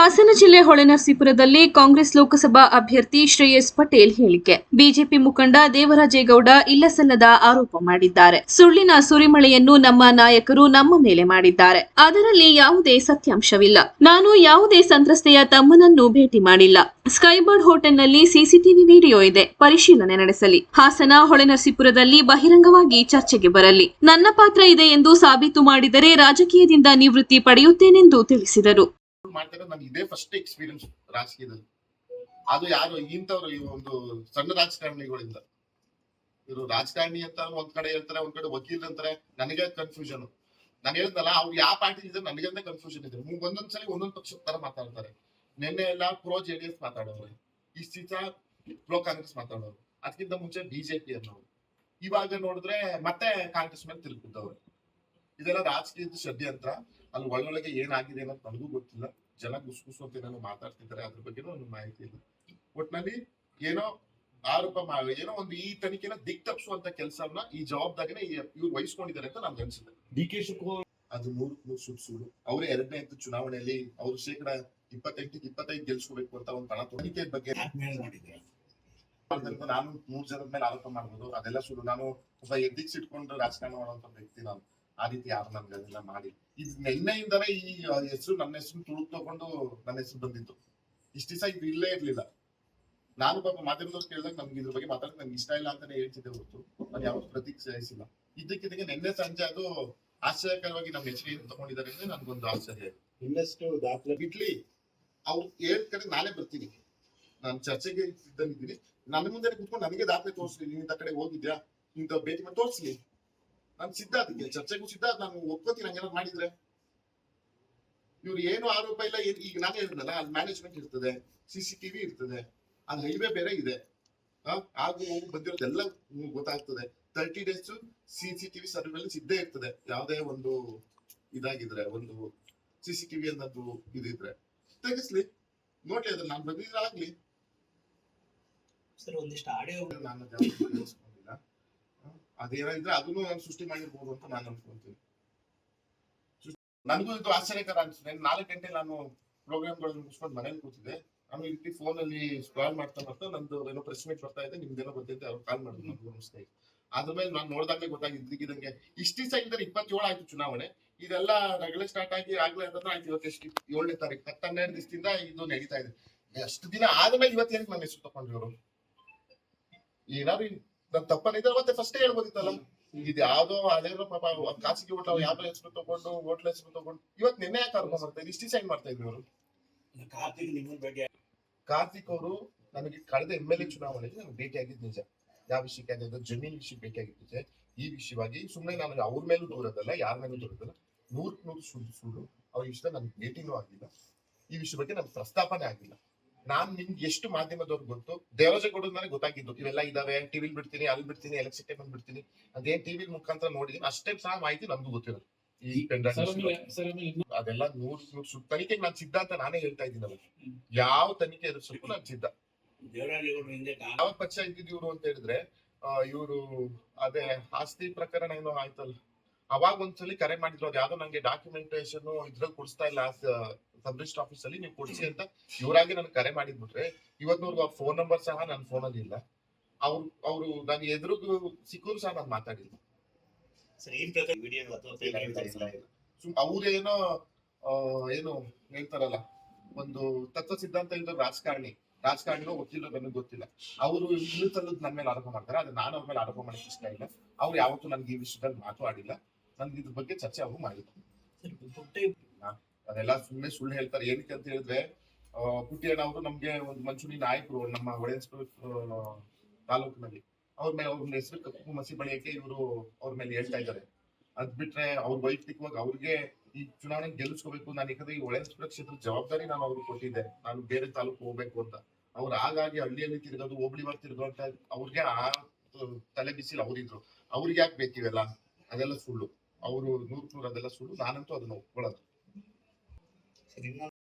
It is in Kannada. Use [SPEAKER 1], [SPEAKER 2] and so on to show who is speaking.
[SPEAKER 1] ಹಾಸನ ಜಿಲ್ಲೆ ಹೊಳೆನರಸೀಪುರದಲ್ಲಿ ಕಾಂಗ್ರೆಸ್ ಲೋಕಸಭಾ ಅಭ್ಯರ್ಥಿ ಶ್ರೇಯಸ್ ಪಟೇಲ್ ಹೇಳಿಕೆ. ಬಿಜೆಪಿ ಮುಖಂಡ ದೇವರಾಜೇಗೌಡ ಇಲ್ಲಸಲ್ಲದ ಆರೋಪ ಮಾಡಿದ್ದಾರೆ. ಸುಳ್ಳಿನ ಸುರಿಮಳೆಯನ್ನು ನಮ್ಮ ನಾಯಕರು ನಮ್ಮ ಮೇಲೆ ಮಾಡಿದ್ದಾರೆ. ಅದರಲ್ಲಿ ಯಾವುದೇ ಸತ್ಯಾಂಶವಿಲ್ಲ. ನಾನು ಯಾವುದೇ ಸಂತ್ರಸ್ತೆಯ ತಮ್ಮನನ್ನು ಭೇಟಿ ಮಾಡಿಲ್ಲ. ಸ್ಕೈಬರ್ಡ್ ಹೋಟೆಲ್ನಲ್ಲಿ ಸಿಸಿಟಿವಿ ವಿಡಿಯೋ ಇದೆ. ಪರಿಶೀಲನೆ ನಡೆಸಲಿ. ಹಾಸನ ಹೊಳೆನರಸೀಪುರದಲ್ಲಿ ಬಹಿರಂಗವಾಗಿ ಚರ್ಚೆಗೆ ಬರಲಿ. ನನ್ನ ಪಾತ್ರ ಇದೆ ಎಂದು ಸಾಬೀತು ಮಾಡಿದರೆ ರಾಜಕೀಯದಿಂದ ನಿವೃತ್ತಿ ಪಡೆಯುತ್ತೇನೆಂದು ತಿಳಿಸಿದರು.
[SPEAKER 2] ಮಾಡ್ತಾರೆ ನನ್ಗೆ ಇದೇ ಫಸ್ಟ್ ಎಕ್ಸ್ಪೀರಿಯನ್ಸ್ ರಾಜಕೀಯದಲ್ಲಿ. ಅದು ಯಾರು, ಇಂಥವ್ರು ಈ ಒಂದು ಸಣ್ಣ ರಾಜಕಾರಣಿಗಳಿಂದ. ಇವರು ರಾಜಕಾರಣಿ ಅಂತ ಒಂದ್ ಕಡೆ ಹೇಳ್ತಾರೆ, ಒಂದ್ ಕಡೆ ವಕೀಲ್ ಅಂತಾರೆ, ನನಗೆ ಕನ್ಫ್ಯೂಷನ್ ನಾನು ಹೇಳ್ದಲ್ಲ, ಅವ್ರು ಯಾವ ಪಾರ್ಟಿ ನನಗೆ ಅಂತ ಕನ್ಫ್ಯೂಷನ್ ಇದೆ. ಒಂದೊಂದ್ಸಲಿ ಒಂದೊಂದ್ ಪಕ್ಷದ ತರ ಮಾತಾಡ್ತಾರೆ. ನಿನ್ನೆ ಎಲ್ಲ ಪ್ರೋ ಜೆ ಡಿ ಎಸ್ ಮಾತಾಡೋರು. ಪ್ರೋ ಕಾಂಗ್ರೆಸ್ ಮಾತಾಡೋರು. ಅದಕ್ಕಿಂತ ಮುಂಚೆ ಬಿಜೆಪಿ ಅನ್ನೋರು. ಇವಾಗ ನೋಡಿದ್ರೆ ಮತ್ತೆ ಕಾಂಗ್ರೆಸ್ ಮೇಲೆ ತಿರುಗಿದ್ದವ್ರೆ ಇದೆಲ್ಲ ರಾಜಕೀಯದ ಷಡ್ಯಂತ್ರ. ಅಲ್ಲಿ ಒಳಗೊಳಗೆ ಏನಾಗಿದೆ ಅನ್ನೋದು ನನಗೂ ಗೊತ್ತಿಲ್ಲ. ಜನ ಗುಸ್ಗುಸು ಗುಸು ಅಂತ ಏನೋ ಮಾತಾಡ್ತಿದ್ದಾರೆ ಅದ್ರ ಬಗ್ಗೆ ಒಂದು ಮಾಹಿತಿ ಇಲ್ಲ. ಒಟ್ನಲ್ಲಿ ಏನೋ ಆರೋಪ ಮಾಡಿ ಏನೋ ಒಂದು ಈ ತನಿಖೆನ ದಿಕ್ ತಪ್ಪಿಸುವಂತ ಕೆಲಸವನ್ನ ಈ ಜವಾಬ್ದಾರಿನ ಇವ್ರು ವಹಿಸ್ಕೊಂಡಿದ್ದಾರೆ ಅಂತ ನಮ್ಗೆ ಅನ್ಸುತ್ತೆ.
[SPEAKER 3] ಡಿ ಕೆ ಶಿವಕುಮಾರ್
[SPEAKER 2] ಅದು ನೂರು ನೂರು ಸುಳ್ಳು ಸುಳ್ಳು. ಅವರೇ ಎರಡನೇ ಹತ್ತು ಚುನಾವಣೆಯಲ್ಲಿ ಅವರು ಶೇಕಡ ಇಪ್ಪತ್ತೆಂಟಕ್ಕೆ ಇಪ್ಪತ್ತೈದು ಗೆಲ್ಸ್ಕೋಬೇಕು ಅಂತ ಒಂದು ಪಣ ತನಿಖೆ ಬಗ್ಗೆ ನಾನು ಮೂರ್ ಜನದ ಮೇಲೆ ಆರೋಪ ಮಾಡ್ಬೋದು. ಅದೆಲ್ಲ ಸುಳ್ಳು. ನಾನು ಒಬ್ಬ ಇಟ್ಕೊಂಡು ರಾಜಕಾರಣ ಮಾಡುವಂತ ವ್ಯಕ್ತಿ ನಾನು. ಆ ರೀತಿ ಯಾರು ನನ್ಗೆ ಅದೆಲ್ಲ ಮಾಡಿ ಇದು ನಿನ್ನೆಯಿಂದನೇ ಈ ಹೆಸರು ನನ್ನ ಹೆಸರು ತುಳುಕ್ ತಗೊಂಡು ನನ್ನ ಹೆಸರು ಬಂದಿತ್ತು. ಇಷ್ಟು ದಿವಸ ಇದು ಇಲ್ಲೇ ಇರ್ಲಿಲ್ಲ. ನಾನು ಪಾಪ ಮಾಧ್ಯಮದವ್ರು ಕೇಳಿದಾಗ ನಮ್ಗೆ ಇದ್ರ ಬಗ್ಗೆ ಮಾತಾಡಕ್ ನಂಗೆ ಇಷ್ಟ ಇಲ್ಲ ಅಂತಾನೆ ಹೇಳ್ತಿದ್ದೆ ಹೊರತು. ನಾನು ಯಾವ ಪ್ರತಿಕ್ರಿಯಿಸಿಲ್ಲ. ಇದಕ್ಕಿದ್ದಂಗೆ ನಿನ್ನೆ ಸಂಜೆ ಅದು ಆಶ್ಚರ್ಯಕರವಾಗಿ ನಮ್ಮ ಹೆಸರು ಏನು ತಗೊಂಡಿದ್ದಾರೆ ಅಂದ್ರೆ ನನ್ಗೊಂದು ಆಶ್ಚರ್ಯ.
[SPEAKER 3] ಇನ್ನಷ್ಟು ದಾಖಲೆ
[SPEAKER 2] ಬಿಡ್ಲಿ ಅವ್ರು ಹೇಳ್ ಕಡೆ ನಾನೇ ಬರ್ತೀನಿ. ನಾನು ಚರ್ಚೆಗೆ ಇದ್ದಂಗಿದ್ದೀನಿ ನನ್ನ ಮುಂದೆ ಕುತ್ಕೊಂಡು ನನಗೆ ದಾಖಲೆ ತೋರಿಸ್ಲಿ. ನೀವು ಇಂಥ ಕಡೆ ಹೋಗಿದ್ಯಾ? ಇಂಥ ಭೇಟಿ ಮಾಡಿ ತೋರಿಸ್ಲಿ. ನಾನು ಸಿದ್ಧ ಅದಕ್ಕೆ ಚರ್ಚೆಗೂ ಸಿದ್ಧ ನಾನು ಒಪ್ಕೋತೀನಿ. ಹಂಗೇನಾದ್ರು ಮಾಡಿದ್ರೆ. ಇವ್ರು ಏನು ಆರೋಪ ಇಲ್ಲ. ಈಗ ನಾನು ಹೇಳಿದ್ನಲ್ಲ ಅಲ್ಲಿ ಮ್ಯಾನೇಜ್ಮೆಂಟ್ ಇರ್ತದೆ ಸಿ ಸಿ ಟಿವಿ ಇರ್ತದೆ ಅಲ್ಲಿ ಹೈವೇ ಬೇರೆ ಇದೆ. ಆಗು ಹೋಗು ಬಂದಿರೋದೆಲ್ಲ ಗೊತ್ತಾಗ್ತದೆ. Thirty days C C TV surveillance ಇದ್ದೇ ಇರ್ತದೆ. ಯಾವುದೇ ಒಂದು ಇದಾಗಿದ್ರೆ ಒಂದು ಸಿ ಸಿ ಟಿವಿ ಅನ್ನೋದು ಇದಿದ್ರೆ. ತೆಗಿಸ್ಲಿ. ನೋಡ್ಲಿ ಅದ್ರ ನಾನು ಬಂದಿದ್ರೆ ಆಗ್ಲಿ.
[SPEAKER 4] ಸರ್ ಒಂದಿಷ್ಟು ಆಡಿಯೋ
[SPEAKER 2] ನಾನು ಹ? ಅದನ್ನು ನಾನು ಸೃಷ್ಟಿ ಮಾಡಿರ್ಬೋದು ಅಂತ ನಾನು ಅನ್ಕೊಂತೀನಿ. ನನ್ಗೂ ಇದು ಆಶ್ಚರ್ಯಕರ ಅನ್ಸುತ್ತೆ. ನಾಲ್ಕು ಗಂಟೆ ನಾನು ಪ್ರೋಗ್ರಾಮ್ಗಳನ್ನು ಮುಗಿಸ್ಕೊಂಡು ಮನೇಲಿ ಕೂತಿದ್ದೆ. ನಾನು ಇಲ್ಲಿ ಫೋನ್ ಅಲ್ಲಿ ಸ್ಕ್ರಾಲ್ ಮಾಡ್ತಾ ಮಾಡ್ತಾ ನಂದು ಏನೋ ಪ್ರೆಸ್ ಮೀಟ್ ಬರ್ತಾ ಇದೆ ನಿಮ್ದೇನೋ ಗೊತ್ತೈತೆ, ಅವ್ರು ಕಾಲ್ ಮಾಡಿದ್ರು ನಾನು ನಮಸ್ತೆ ಅದ್ರ ಮೇಲೆ ನಾನು ನೋಡಿದಾಗಲೇ ಗೊತ್ತಾಗಿದ್ದಕ್ಕಿದಂಗೆ ಇಷ್ಟು ದಿವಸ ಇದ್ರೆ ಇಪ್ಪತ್ತೇಳು ಆಯ್ತು ಚುನಾವಣೆ. ಇದೆಲ್ಲ ರಗಳೆ ಸ್ಟಾರ್ಟ್ ಆಗಿ ಆಗ್ಲೇ ಅಂತಂದ್ರೆ ಆಯ್ತು, ಇವತ್ತು ಎಷ್ಟು ಏಳನೇ ತಾರೀಕು ಹತ್ತು ಹನ್ನೆರಡು ದಿವಸದಿಂದ ಇದು ನಡೀತಾ ಇದೆ. ಎಷ್ಟು ದಿನ ಆದ್ಮೇಲೆ ಇವತ್ತೇನಕ್ಕೆ ನನ್ನ ಹೆಸರು ತಗೊಂಡ್ರು ಇವರು? ಏನಾದ್ರು ನನ್ ತಪ್ಪನಿದ್ರೆ ಮತ್ತೆ ಫಸ್ಟ್ ಹೇಳ್ಬೋದಿತ್ತಲ್ಲ? ಇದು ಯಾವ್ದೋ ಅದೇ ಪಾಪ ಒಂದ್ ಖಾಸಗಿ ಹೋಟ್ಲ ಯಾವ್ದೋ ಹೆಸರು ತಗೊಂಡು ಹೋಟ್ಲ್ ಹೆಸರು ತಗೊಂಡು. ಇವತ್ ನಿನ್ನೆ ಯಾಕೆ ಆರೋಪ ಮಾಡ್ತಾ ಇದ್ರು? ಇಷ್ಟು ಸೈನ್ ಮಾಡ್ತಾ ಇದ್ರು ಅವರು?
[SPEAKER 3] ಕಾರ್ತಿಕ್
[SPEAKER 2] ಅವರು ನನಗೆ ಕಳೆದ ಎಂ ಎಲ್ ಎ ಚುನಾವಣೆಗೆ ನನಗೆ ಭೇಟಿ ಆಗಿದ್ದು ನಿಜ. ಯಾವ ವಿಷಯಕ್ಕೆ ಆಗಿದ್ದು? ಜಮೀನ್ ವಿಷಯ ಭೇಟಿ ಆಗಿದ್ದು ನಿಜ. ಈ ವಿಷಯವಾಗಿ ಸುಮ್ಮನೆ ನಾನು ಅವ್ರ ಮೇಲೂ ದೂರದಲ್ಲ ಯಾರ ಮೇಲೂ ದೂರದಲ್ಲ ನೂರ್ ನೂರು ಸುಳ್ಳು ಸುಳ್ಳು. ಅವ್ರ ವಿಷಯ ನನ್ಗೆ ಭೇಟಿನೂ ಆಗಿಲ್ಲ. ಈ ವಿಷಯ ಬಗ್ಗೆ ನನ್ಗೆ ಪ್ರಸ್ತಾಪನೆ ಆಗಿಲ್ಲ. ನಾನ್ ನಿಮ್ಗೆ ಎಷ್ಟು ಮಾಧ್ಯಮದವ್ರು ಗೊತ್ತು? ದೇವರಾಜೇಗೌಡ ನನಗೆ ಗೊತ್ತಾಗಿದ್ದು. ಇವೆಲ್ಲ ಇದಾವೆ. ಟಿವಿಲ್ ಬಿಡ್ತೀನಿ ಅಲ್ಲಿ ಬಿಡ್ತೀನಿ ಎಲೆಕ್ಷನ್ ಟೈಮ್ ಬಿಡ್ತೀನಿ. ಅದೇನ್ ಟಿವಿ ಮುಖಾಂತರ ನೋಡಿದೀನಿ ಅಷ್ಟೇ ಸಹ ಮಾಹಿತಿ ನಮ್ಗೂ ಗೊತ್ತಿರೋದು. ಈ
[SPEAKER 3] ಸರ್ ಸರ್
[SPEAKER 2] ಅದೆಲ್ಲ ನೂರ್ ನೂರ್ ಸುತ್ತ ತನಿಖೆಗೆ ನಾನು ಸಿದ್ಧ ಅಂತ ನಾನೇ ಹೇಳ್ತಾ ಇದ್ದೀನಲ್ಲ ಯಾವ ತನಿಖೆ ಎದುರಿಸಕ್ಕೂ ನಾನು ಸಿದ್ಧ.
[SPEAKER 3] ದೇವರಾಜೇಗೌಡರು
[SPEAKER 2] ಯಾವ ಪಕ್ಷ ಇದ್ದಿದ್ದು ಇವ್ರು ಅಂತ ಹೇಳಿದ್ರೆ ಇವರು ಅದೇ ಆಸ್ತಿ ಪ್ರಕರಣ ಏನೋ ಆಯ್ತಲ್ಲ. ಅವಾಗ ಒಂದ್ಸಲಿ ಕರೆ ಮಾಡಿದ್ರು. ಅದು ಯಾವ್ದೋ ನಂಗೆ ಡಾಕ್ಯುಮೆಂಟೇಶನ್ ಇದ್ರಲ್ಲಿ ಕೊಡಿಸ್ತಾ ಇಲ್ಲ ಸಬ್ ರಿಜಿಸ್ಟರ್ ಆಫೀಸ್ ಅಲ್ಲಿ ನೀವು ಕೊಡ್ಸಿ ಅಂತ ಇವರಾಗಿ ನನ್ಗೆ ಕರೆ ಮಾಡಿದ್ಬಿಟ್ರೆ ಇವತ್ತಿನವ್ರಿಗೆ ಅವ್ರ ಫೋನ್ ನಂಬರ್ ಸಹ ನನ್ನ ಅಲ್ಲಿ ಇಲ್ಲ. ಅವ್ರು ಅವರು ನಾನು ಎದುರು ಸಿಕ್ಕರು ಸಹ ನಾನು ಮಾತಾಡಿಲ್ಲ. ಅವ್ರೇನೋ ಏನು ಹೇಳ್ತಾರಲ್ಲ ಒಂದು ತತ್ವ ಸಿದ್ಧಾಂತ ಇಲ್ಲದ ರಾಜಕಾರಣಿ ರಾಜಕಾರಣಿನೋ ವಕೀಲರು ನನಗೆ ಗೊತ್ತಿಲ್ಲ. ಅವರು ಇನ್ನು ತಲ್ಲದ್ ನನ್ನ ಮೇಲೆ ಆರೋಪ ಮಾಡ್ತಾರೆ ಅದು ನಾನು ಅವ್ರ ಮೇಲೆ ಆರೋಪ ಮಾಡಕ್ಕೆ ಇಷ್ಟ ಇಲ್ಲ. ಅವ್ರು ಯಾವತ್ತೂ ನನ್ಗೆ ಈ ವಿಷಯದಲ್ಲಿ ಮಾತಾಡಿಲ್ಲ ನನ್ಗೆ ಇದ್ರ ಬಗ್ಗೆ ಚರ್ಚೆ ಅವರು
[SPEAKER 4] ಮಾಡಿದ್ರು. ಪುಟ್ಟ
[SPEAKER 2] ಅದೆಲ್ಲ ಸುಮ್ಮನೆ ಸುಳ್ಳು ಹೇಳ್ತಾರೆ. ಏನಕ್ಕೆ ಅಂತ ಹೇಳಿದ್ರೆ ಪುಟ್ಟಿಯಣ್ಣ ಅವರು ನಮ್ಗೆ ಒಂದು ಮಂಚೂಣಿ ನಾಯಕರು ನಮ್ಮ ಒಡೆಯನ್ಸ್ಪುರ ತಾಲೂಕಿನಲ್ಲಿ. ಅವ್ರ ಮೇಲೆ ಅವ್ರ ಹೆಸರು ಕಪ್ಪು ಮಸಿ ಬಳಿಯಕ್ಕೆ ಇವರು ಅವ್ರ ಮೇಲೆ ಹೇಳ್ತಾ ಇದ್ದಾರೆ. ಅದ್ ಬಿಟ್ರೆ ಅವ್ರ ವೈಯಕ್ತಿಕವಾಗಿ ಅವ್ರಿಗೆ ಈ ಚುನಾವಣೆ ಗೆಲ್ಲಿಸ್ಕೋಬೇಕು. ನಾನು ಯಾಕಂದ್ರೆ ಈ ಒಳೆನ್ಸ್ಪುರ ಕ್ಷೇತ್ರ ಜವಾಬ್ದಾರಿ ನಾನು ಅವ್ರಿಗೆ ಕೊಟ್ಟಿದ್ದೆ. ನಾನು ಬೇರೆ ತಾಲೂಕು ಹೋಗ್ಬೇಕು ಅಂತ. ಅವ್ರು ಹಾಗಾಗಿ ಹಳ್ಳಿಯಲ್ಲಿ ತಿರ್ಗೋದು ಹೋಬಳಿ ಮಾಡಿ ತಿರ್ಗೋ ಅಂತ ಅವ್ರಿಗೆ ಆ, ತಲೆ ಬಿಸಿಲು ಅವ್ರಿದ್ರು. ಅವ್ರಿಗೆ ಯಾಕೆ ಬೇಕಿವೆಲ್ಲ? ಅದೆಲ್ಲ ಸುಳ್ಳು. ಅವರು ನೂರ್ ಅದೆಲ್ಲ ಸುಳ್ಳು ನಾನಂತೂ ಅದನ್ನ ಒಪ್ಕೊಳ್ಳೋದು.